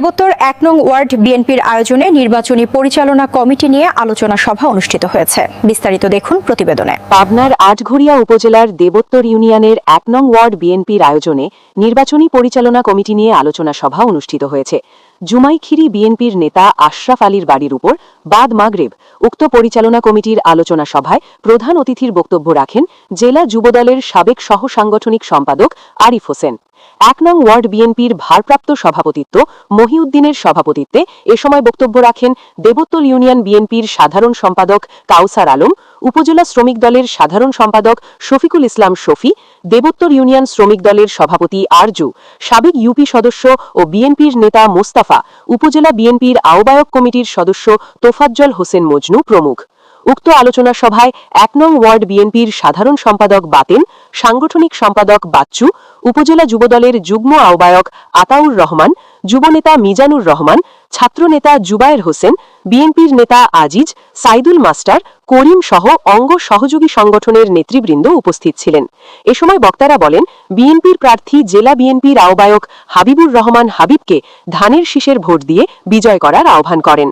দেবোত্তর এক নং ওয়ার্ড বিএনপির আয়োজনে নির্বাচনী পরিচালনা কমিটি নিয়ে আলোচনা সভা অনুষ্ঠিত হয়েছে। বিস্তারিত দেখুন প্রতিবেদনে। পাবনার আটঘরিয়া উপজেলার দেবোত্তর ইউনিয়নের এক নং ওয়ার্ড বিএনপির আয়োজনে নির্বাচনী পরিচালনা কমিটি নিয়ে আলোচনা সভা অনুষ্ঠিত হয়েছে। জুমাইখিরি বিএনপির নেতা আশরাফ আলীর বাড়ির উপর বাদ মাগরেব উক্ত পরিচালনা কমিটির আলোচনা সভায় প্রধান অতিথির বক্তব্য রাখেন জেলা যুবদলের সাবেক সহ সাংগঠনিক সম্পাদক আরিফ হোসেন। এক নং ওয়ার্ড বিএনপির ভারপ্রাপ্ত সভাপতিত্ব মহিউদ্দিনের সভাপতিত্বে এ সময় বক্তব্য রাখেন দেবোত্তল ইউনিয়ন বিএনপির সাধারণ সম্পাদক কাউসার আলম, উপজেলা শ্রমিক দলের সাধারণ সম্পাদক শফিকুল ইসলাম শফি দেবোত্তর ইউনিয়ন শ্রমিক দলের সভাপতি আরজু, সাবেক ইউপি সদস্য ও বিএনপির নেতা মোস্তাফা, উপজেলা বিএনপির আহ্বায়ক কমিটির সদস্য তোফাজ্জল হোসেন মজনু প্রমুখ। উক্ত আলোচনা সভায় এক নং ওয়ার্ড বিএনপির সাধারণ সম্পাদক বাতেন, সাংগঠনিক সম্পাদক বাচ্চু, উপজেলা যুবদলের যুগ্ম আহ্বায়ক আতাউর রহমান যুবনেতা মিজানুর রহমান, ছাত্রনেতা জুবায়ের হোসেন, বিএনপির নেতা আজিজ, সাইদুল মাস্টার, করিম সহ অঙ্গ সহযোগী সংগঠনের নেতৃবৃন্দ উপস্থিত ছিলেন। এ সময় বক্তারা বলেন, বিএনপির প্রার্থী জেলা বিএনপির আহ্বায়ক হাবিবুর রহমান হাবিবকে ধানের শীষের ভোট দিয়ে বিজয় করার আহ্বান করেন।